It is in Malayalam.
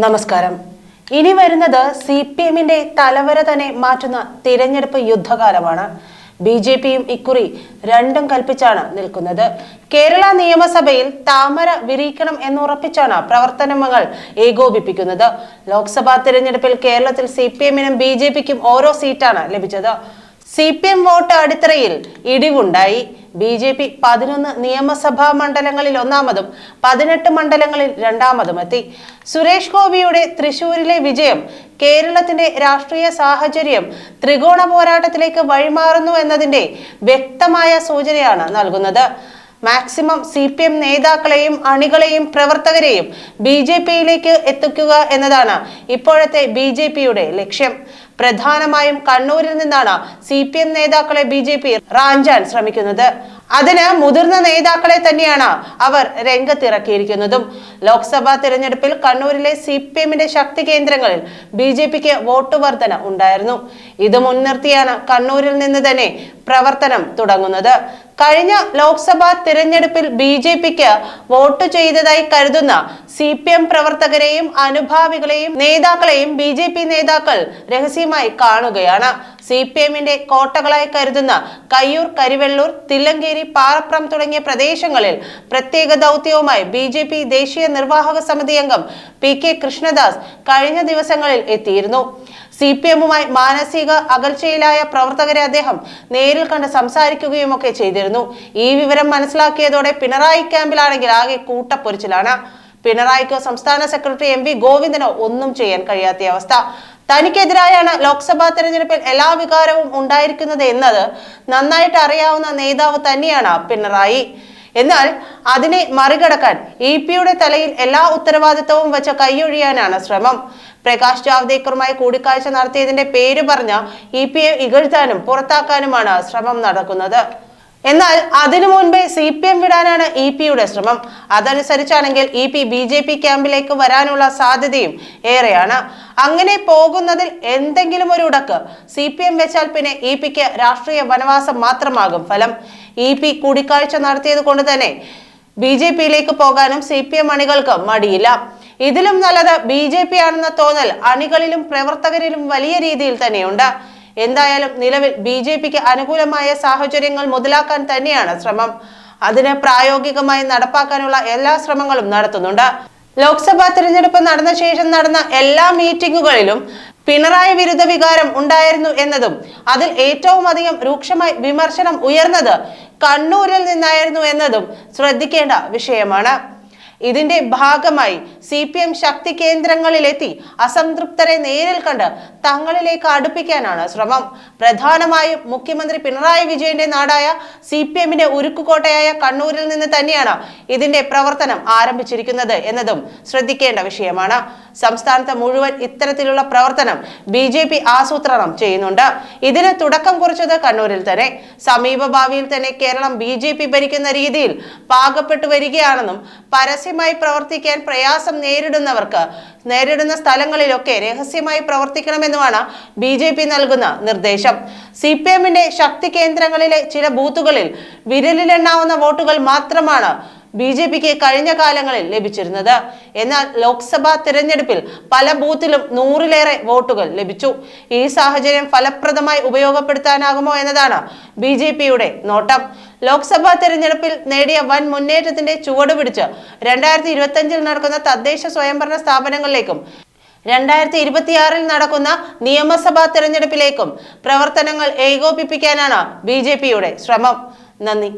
നമസ്കാരം. ഇനി വരുന്നത് സി പി എമ്മിന്റെ തലവര തന്നെ മാറ്റുന്ന തിരഞ്ഞെടുപ്പ് യുദ്ധകാലമാണ്. ബി ജെ പിയും ഇക്കുറി രണ്ടും കൽപ്പിച്ചാണ് നിൽക്കുന്നത്. കേരള നിയമസഭയിൽ താമര വിരിയിക്കണം എന്നുറപ്പിച്ചാണ് പ്രവർത്തനങ്ങൾ ഏകോപിപ്പിക്കുന്നത്. ലോക്സഭാ തിരഞ്ഞെടുപ്പിൽ കേരളത്തിൽ സി പി എമ്മിനും ബി ജെ പിക്കും ഓരോ സീറ്റാണ് ലഭിച്ചത്. സി പി എം വോട്ട് അടിത്തറയിൽ ഇടിവുണ്ടായി. ബി ജെ പി പതിനൊന്ന് നിയമസഭാ മണ്ഡലങ്ങളിൽ ഒന്നാമതും പതിനെട്ട് മണ്ഡലങ്ങളിൽ രണ്ടാമതും എത്തി. സുരേഷ് ഗോപിയുടെ തൃശൂരിലെ വിജയം കേരളത്തിന്റെ രാഷ്ട്രീയ സാഹചര്യം ത്രികോണ പോരാട്ടത്തിലേക്ക് വഴിമാറുന്നു എന്നതിന്റെ വ്യക്തമായ സൂചനയാണ് നൽകുന്നത്. മാക്സിമം സി പി എം നേതാക്കളെയും അണികളെയും പ്രവർത്തകരെയും ബി ജെ പിയിലേക്ക് എത്തിക്കുക എന്നതാണ് ഇപ്പോഴത്തെ ബി ജെ പിയുടെ ലക്ഷ്യം. പ്രധാനമായും കണ്ണൂരിൽ നിന്നാണ് സി പി എം നേതാക്കളെ ബി ജെ പി റാഞ്ചാൻ ശ്രമിക്കുന്നത്. അതിന് മുതിർന്ന നേതാക്കളെ തന്നെയാണ് അവർ രംഗത്തിറക്കിയിരിക്കുന്നതും. ലോക്സഭാ തിരഞ്ഞെടുപ്പിൽ കണ്ണൂരിലെ സി പി എമ്മിന്റെ ശക്തി കേന്ദ്രങ്ങളിൽ ബി ജെ പിക്ക് വോട്ട് വർധന ഉണ്ടായിരുന്നു. ഇത് മുൻനിർത്തിയാണ് കണ്ണൂരിൽ നിന്ന് തന്നെ പ്രവർത്തനം തുടങ്ങുന്നത്. കഴിഞ്ഞ ലോക്സഭാ തിരഞ്ഞെടുപ്പിൽ ബി ജെ പിക്ക് വോട്ട് ചെയ്തതായി കരുതുന്ന സി പി എം പ്രവർത്തകരെയും അനുഭാവികളെയും നേതാക്കളെയും ബി ജെ പി നേതാക്കൾ രഹസ്യമായി കാണുകയാണ്. സി പി എമ്മിന്റെ കോട്ടകളായി കരുതുന്ന കയ്യൂർ കരിവെള്ളൂർ തില്ലങ്കേരി പാറപ്രം തുടങ്ങിയ പ്രദേശങ്ങളിൽ പ്രത്യേക ദൗത്യവുമായി ബി ജെ പി ദേശീയ നിർവാഹക സമിതി അംഗം പി കെ കൃഷ്ണദാസ് കഴിഞ്ഞ ദിവസങ്ങളിൽ എത്തിയിരുന്നു. സി പി എമ്മുമായി മാനസിക അകൽച്ചയിലായ പ്രവർത്തകരെ അദ്ദേഹം നേരിൽ കണ്ട് സംസാരിക്കുകയുമൊക്കെ ചെയ്തിരുന്നു. ഈ വിവരം മനസ്സിലാക്കിയതോടെ പിണറായി ക്യാമ്പിലാണെങ്കിൽ ആകെ കൂട്ടപ്പൊരിച്ചിലാണ്. പിണറായിക്കോ സംസ്ഥാന സെക്രട്ടറി എം വി ഗോവിന്ദനോ ഒന്നും ചെയ്യാൻ കഴിയാത്ത അവസ്ഥ. തനിക്കെതിരായാണ് ലോക്സഭാ തെരഞ്ഞെടുപ്പിൽ എല്ലാ വികാരവും ഉണ്ടായിരിക്കുന്നത് എന്നത് നന്നായിട്ട് അറിയാവുന്ന നേതാവ് തന്നെയാണ് പിണറായി. എന്നാൽ അതിനെ മറികടക്കാൻ ഇ പിയുടെ തലയിൽ എല്ലാ ഉത്തരവാദിത്തവും വെച്ച് കൈയൊഴിയാനാണ് ശ്രമം. പ്രകാശ് ജാവ്ദേക്കറുമായി കൂടിക്കാഴ്ച നടത്തിയതിന്റെ പേര് പറഞ്ഞ ഇ പിയെ ഇകഴ്ത്താനും പുറത്താക്കാനുമാണ് ശ്രമം നടക്കുന്നത്. എന്നാൽ അതിനു മുൻപേ സി പി എം വിടാനാണ് ഇ പിയുടെ ശ്രമം. അതനുസരിച്ചാണെങ്കിൽ E P B J P ക്യാമ്പിലേക്ക് വരാനുള്ള സാധ്യതയും ഏറെയാണ്. അങ്ങനെ പോകുന്നതിൽ എന്തെങ്കിലും ഒരു ഉടക്ക് സി പി എം വെച്ചാൽ പിന്നെ ഇ പിക്ക് രാഷ്ട്രീയ വനവാസം മാത്രമാകും ഫലം. ഇ പി കൂടിക്കാഴ്ച നടത്തിയത് കൊണ്ട് തന്നെ ബി ജെ പിയിലേക്ക് പോകാനും സി പി എം അണികൾക്ക് മടിയില്ല. ഇതിലും നല്ലത് ബി ജെ പി ആണെന്ന തോന്നൽ അണികളിലും പ്രവർത്തകരിലും വലിയ രീതിയിൽ തന്നെയുണ്ട്. എന്തായാലും നിലവിൽ ബി ജെ പിക്ക് അനുകൂലമായ സാഹചര്യങ്ങൾ മുതലാക്കാൻ തന്നെയാണ് ശ്രമം. അതിന് പ്രായോഗികമായി നടപ്പാക്കാനുള്ള എല്ലാ ശ്രമങ്ങളും നടത്തുന്നുണ്ട്. ലോക്സഭാ തിരഞ്ഞെടുപ്പ് നടന്ന ശേഷം നടന്ന എല്ലാ മീറ്റിംഗുകളിലും പിണറായി വിരുദ്ധ വികാരം ഉണ്ടായിരുന്നു എന്നതും അതിൽ ഏറ്റവും അധികം രൂക്ഷമായി വിമർശനം ഉയർന്നത് കണ്ണൂരിൽ നിന്നായിരുന്നു എന്നതും ശ്രദ്ധിക്കേണ്ട വിഷയമാണ്. ഇതിന്റെ ഭാഗമായി സി പി എം ശക്തി കേന്ദ്രങ്ങളിലെത്തി അസംതൃപ്തരെ നേരിൽ കണ്ട് തങ്ങളിലേക്ക് അടുപ്പിക്കാനാണ് ശ്രമം. പ്രധാനമായും മുഖ്യമന്ത്രി പിണറായി വിജയന്റെ നാടായ സി പി എമ്മിന്റെ ഉരുക്കുകോട്ടയായ കണ്ണൂരിൽ നിന്ന് തന്നെയാണ് ഇതിന്റെ പ്രവർത്തനം ആരംഭിച്ചിരിക്കുന്നത് എന്നതും ശ്രദ്ധിക്കേണ്ട വിഷയമാണ്. സംസ്ഥാനത്ത് മുഴുവൻ ഇത്തരത്തിലുള്ള പ്രവർത്തനം ബി ജെ പി ആസൂത്രണം ചെയ്യുന്നുണ്ട്. ഇതിന് തുടക്കം കുറിച്ചത് കണ്ണൂരിൽ തന്നെ. സമീപ ഭാവിയിൽ തന്നെ കേരളം ബി ഭരിക്കുന്ന രീതിയിൽ പാകപ്പെട്ടു വരികയാണെന്നും പരസ്യമായി പ്രവർത്തിക്കാൻ പ്രയാസം നേരിടുന്നവർക്ക് നേരിടുന്ന സ്ഥലങ്ങളിലൊക്കെ രഹസ്യമായി പ്രവർത്തിക്കണമെന്നുമാണ് ബി ജെ പി നൽകുന്ന നിർദ്ദേശം. സി പി എമ്മിന്റെ ശക്തി കേന്ദ്രങ്ങളിലെ ചില ബൂത്തുകളിൽ വിരലിലെണ്ണാവുന്ന വോട്ടുകൾ മാത്രമാണ് ബി ജെ പിക്ക് കഴിഞ്ഞ കാലങ്ങളിൽ ലഭിച്ചിരുന്നത്. എന്നാൽ ലോക്സഭാ തിരഞ്ഞെടുപ്പിൽ പല ബൂത്തിലും നൂറിലേറെ വോട്ടുകൾ ലഭിച്ചു. ഈ സാഹചര്യം ഫലപ്രദമായി ഉപയോഗപ്പെടുത്താനാകുമോ എന്നതാണ് ബി ജെ പിയുടെ നോട്ടം. ലോക്സഭാ തിരഞ്ഞെടുപ്പിൽ നേടിയ വൻ മുന്നേറ്റത്തിന്റെ ചുവട് പിടിച്ച് രണ്ടായിരത്തി ഇരുപത്തി നടക്കുന്ന തദ്ദേശ സ്വയംഭരണ സ്ഥാപനങ്ങളിലേക്കും രണ്ടായിരത്തി ഇരുപത്തിയാറിൽ നടക്കുന്ന നിയമസഭാ തിരഞ്ഞെടുപ്പിലേക്കും പ്രവർത്തനങ്ങൾ ഏകോപിപ്പിക്കാനാണ് ബി ശ്രമം. നന്ദി.